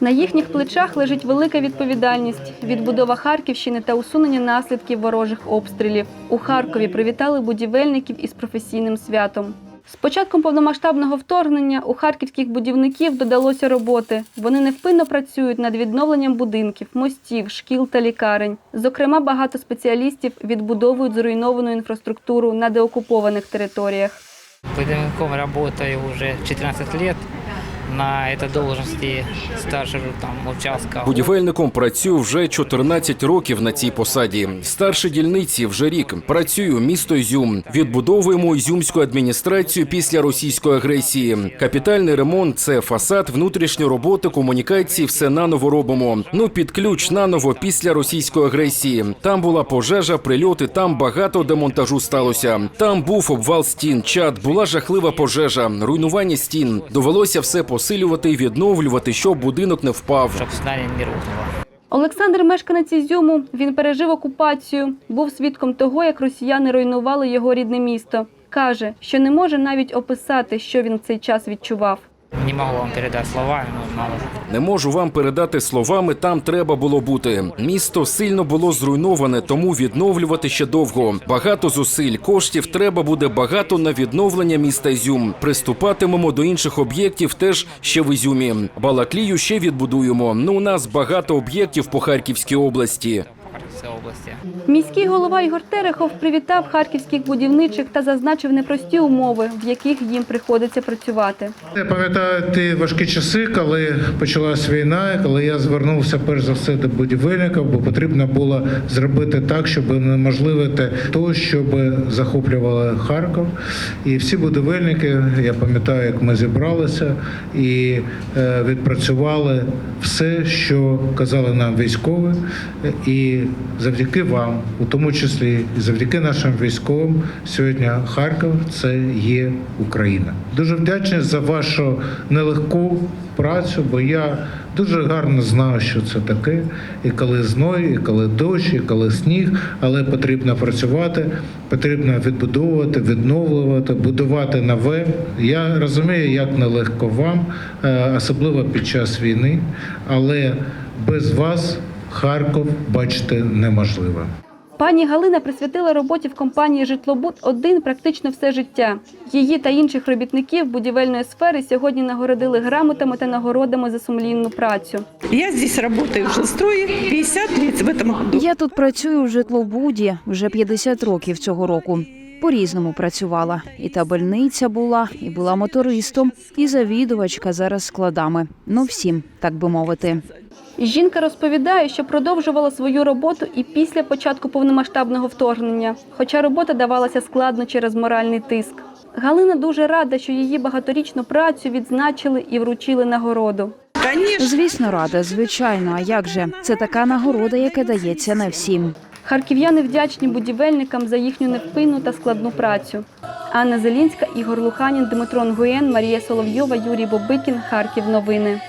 На їхніх плечах лежить велика відповідальність відбудова Харківщини та усунення наслідків ворожих обстрілів. У Харкові привітали будівельників із професійним святом. З початком повномасштабного вторгнення у харківських будівників додалося роботи. Вони невпинно працюють над відновленням будинків, мостів, шкіл та лікарень. Зокрема, багато спеціалістів відбудовують зруйновану інфраструктуру на деокупованих територіях. Будинком работаю уже 14 лет. На этой должности старшего там участка. Будівельником працюю вже 14 років на цій посаді. Старший дільниці вже рік. Працюю місто Ізюм. Відбудовуємо ізюмську адміністрацію після російської агресії. Капітальний ремонт це фасад, внутрішні роботи, комунікації. Все наново робимо. Ну під ключ наново після російської агресії. Там була пожежа, прильоти. Там багато демонтажу сталося. Там був обвал стін, чад, була жахлива пожежа, руйнування стін. Довелося все посилювати і відновлювати, щоб будинок не впав. Щоб здание не рухнуло. Олександр мешканець Ізюму. Він пережив окупацію, був свідком того, як росіяни руйнували його рідне місто. Каже, що не може навіть описати, що він в цей час відчував. Не могу вам передать словами, но надо. Не можу вам передати словами. Там треба було бути. Місто сильно було зруйноване, тому відновлювати ще довго. Багато зусиль, коштів треба буде багато на відновлення міста Ізюм. Приступатимемо до інших об'єктів теж ще в Ізюмі. Балаклію ще відбудуємо. Ну у нас багато об'єктів по Харківській області. Области. Міський голова Ігор Терехов привітав харківських будівничих та зазначив непрості умови, в яких їм приходиться працювати. Я пам'ятаю ті важкі часи, коли почалась війна, коли я звернувся перш за все до будівельників, бо потрібно було зробити так, щоб унеможливити те, щоб захоплювали Харків. І всі будівельники, я пам'ятаю, як ми зібралися і е, відпрацювали все, що казали нам військові, і завдяки вам, у тому числі і завдяки нашим військовим, сьогодні Харків це є Україна. Дуже вдячний за вашу нелегку працю, бо я дуже гарно знаю, що це таке, і коли зной, і коли дощ, і коли сніг, але потрібно працювати, потрібно відбудовувати, відновлювати, будувати нове. Я розумію, як нелегко вам, е, особливо під час війни, але без вас Харків бачити неможливо. Пані Галина присвятила роботі в компанії Житлобуд один практично все життя. Її та інших робітників будівельної сфери сьогодні нагородили грамотами та нагородами за сумлінну працю. Я здесь работаю в жилстрое 50 лет в этом году. Я тут працюю в житлобуді вже 50 років цього року. По-різному працювала. І табельниця була, і була мотористом, і завідувачка зараз складами. Ну всім, так би мовити. Жінка розповідає, що продовжувала свою роботу і після початку повномасштабного вторгнення, хоча робота давалася складно через моральний тиск. Галина дуже рада, що її багаторічну працю відзначили і вручили нагороду. Конечно, Звісно, рада, звичайно. А як же? Це така нагорода, яка дається не всім. Харків'яни вдячні будівельникам за їхню невпинну та складну працю. Анна Зелінська, Ігор Луханін, Дмитро Нгуєн, Марія Соловйова, Юрій Бобикін. Харків. Новини.